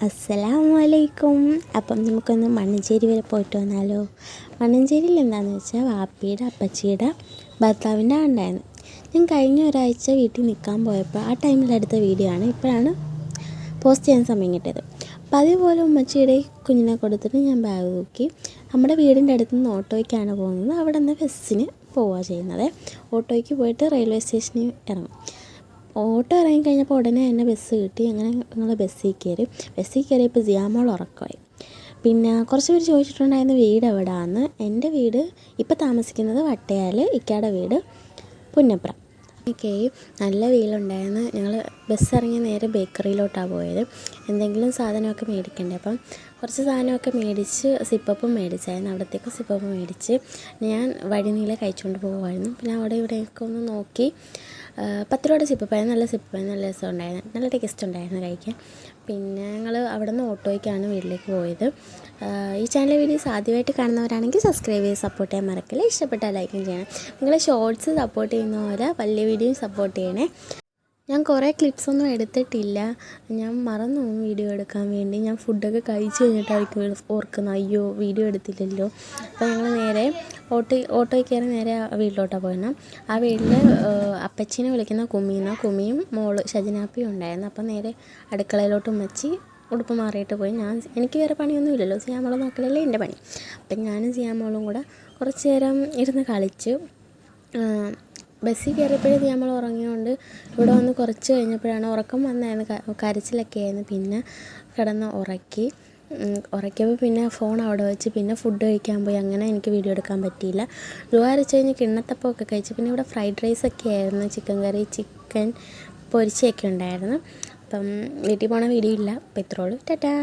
Hi hello അസ്സലാമു അലൈക്കും അപ്പം നമുക്കൊന്ന് മണ്ണഞ്ചേരി വരെ പോയിട്ട് വന്നാലോ? മണ്ണഞ്ചേരിയിൽ എന്താണെന്ന് വെച്ചാൽ വാപ്പിയുടെ അപ്പച്ചിയുടെ ഭർത്താവിന്റെ ഉണ്ടായിരുന്നു ഞാൻ കഴിഞ്ഞ ഒരാഴ്ച വീട്ടിൽ നിൽക്കാൻ പോയപ്പോൾ ആ ടൈമിൽ എടുത്ത വീഡിയോ ആണ് ഇപ്പോഴാണ് പോസ്റ്റ് ചെയ്യാൻ സമയം കിട്ടിയത്. അപ്പം അതേപോലെ ഉമ്മച്ചിയുടെ കുഞ്ഞിനെ കൊടുത്തിട്ട് ഞാൻ ബാഗ് നോക്കി നമ്മുടെ വീടിന്റെ അടുത്ത് നിന്ന് ഓട്ടോയ്ക്കാണ് പോകുന്നത്. അവിടെ നിന്ന് ബസ്സിന് പോവുക ചെയ്യുന്നത്. ഓട്ടോയ്ക്ക് പോയിട്ട് റെയിൽവേ സ്റ്റേഷനിൽ ഇറങ്ങും. ഓട്ടോ ഇറങ്ങി കഴിഞ്ഞപ്പോൾ ഉടനെ തന്നെ ബസ് കിട്ടി. അങ്ങനെ ഞങ്ങൾ ബസ്സിൽ കയറി. ബസ്സിൽ കയറിയപ്പോൾ സിയാമോൾ ഉറക്കമായി. പിന്നെ കുറച്ച് പേര് ചോദിച്ചിട്ടുണ്ടായിരുന്നു വീട് എവിടെയാണ് എന്റെ വീട് ഇപ്പോൾ താമസിക്കുന്നത് വട്ടയാൽ ഇക്കയുടെ വീട് പുന്നപ്ര. ഓക്കെ നല്ല വെയിലുണ്ടായിരുന്നു. ഞങ്ങൾ ബസ് ഇറങ്ങി നേരെ ബേക്കറിയിലോട്ടാണ് പോയത്. എന്തെങ്കിലും സാധനമൊക്കെ മേടിക്കണ്ടേ അപ്പം? കുറച്ച് സാധനമൊക്കെ മേടിച്ച് സിപ്പപ്പും മേടിച്ചായിരുന്നു. അവിടത്തേക്ക് സിപ്പപ്പ് മേടിച്ച് ഞാൻ വഴി നീളെ കഴിച്ചുകൊണ്ട് പോകുമായിരുന്നു പിന്നെ അവിടെ ഇവിടെയൊക്കെ ഒന്ന് നോക്കി പത്ത് രൂപയുടെ സിപ്പപ്പായിരുന്നു. നല്ല സിപ്പപ്പായിരുന്നു. നല്ല രസം ഉണ്ടായിരുന്നു നല്ല ടേസ്റ്റ് ഉണ്ടായിരുന്നു കഴിക്കാൻ. പിന്നെ ഞങ്ങൾ അവിടെ നിന്ന് ഓട്ടോയ്ക്കാണ് വീട്ടിലേക്ക് പോയത്. ഈ ചാനൽ വീഡിയോസ് ആദ്യമായിട്ട് കാണുന്നവരാണെങ്കിൽ സബ്സ്ക്രൈബ് ചെയ്ത് സപ്പോർട്ട് ചെയ്യാൻ മറക്കില്ല. ഇഷ്ടപ്പെട്ടാൽ ലൈക്കും ചെയ്യണം. നിങ്ങൾ ഷോർട്സ് സപ്പോർട്ട് ചെയ്യുന്ന പോലെ വലിയ വീഡിയോയും സപ്പോർട്ട് ചെയ്യണേ. ഞാൻ കുറേ ക്ലിപ്സൊന്നും എടുത്തിട്ടില്ല. ഞാൻ മറന്നു പോകും വീഡിയോ എടുക്കാൻ വേണ്ടി. ഞാൻ ഫുഡൊക്കെ കഴിച്ച് കഴിഞ്ഞിട്ടായിരിക്കും ഓർക്കുന്നത്. അയ്യോ വീഡിയോ എടുത്തില്ലല്ലോ. അപ്പോൾ ഞങ്ങൾ നേരെ ഓട്ടോ ഓട്ടോയിൽ കയറി നേരെ വീട്ടിലോട്ടാണ് പോയത് ആ വീട്ടിൽ അപ്പച്ചീനെ വിളിക്കുന്ന കുമ്മീന്ന കുമ്മിയും മോൾ ഷജനാപ്പിയും ഉണ്ടായിരുന്നു. അപ്പോൾ നേരെ അടുക്കളയിലോട്ട് ഉമ്മച്ചി ഉടുപ്പ് മാറിയിട്ട് പോയി. ഞാൻ എനിക്ക് വേറെ പണിയൊന്നും ഇല്ലല്ലോ. സിയാമോളെ നോക്കലല്ലേ എന്റെ പണി. അപ്പം ഞാനും സിയാമോളും കൂടെ കുറച്ച് നേരം ഇരുന്ന് കളിച്ചു. ബസ്സിൽ കയറിയപ്പോഴേ നമ്മൾ ഉറങ്ങിയതുകൊണ്ട് ഇവിടെ വന്ന് കുറച്ച് കഴിഞ്ഞപ്പോഴാണ് ഉറക്കം വന്നായിരുന്നു കരച്ചിലൊക്കെ ആയിരുന്നു. പിന്നെ കിടന്ന് ഉറക്കി. ഉറക്കിയപ്പോൾ പിന്നെ ഫോൺ അവിടെ വെച്ച് പിന്നെ ഫുഡ് കഴിക്കാൻ പോയി. അങ്ങനെ എനിക്ക് വീഡിയോ എടുക്കാൻ പറ്റിയില്ല. അരച്ച് കഴിഞ്ഞ് കിണ്ണത്തപ്പമൊക്കെ കഴിച്ച്. പിന്നെ ഇവിടെ ഫ്രൈഡ് റൈസ് ഒക്കെ ആയിരുന്നു. ചിക്കൻ കറി ചിക്കൻ പൊരിച്ചൊക്കെ ഉണ്ടായിരുന്നു. അപ്പം വീട്ടിൽ പോണ വീഡിയോ ഇല്ല. അപ്പോൾ ഇത്രയുള്ളൂ ടാറ്റാ.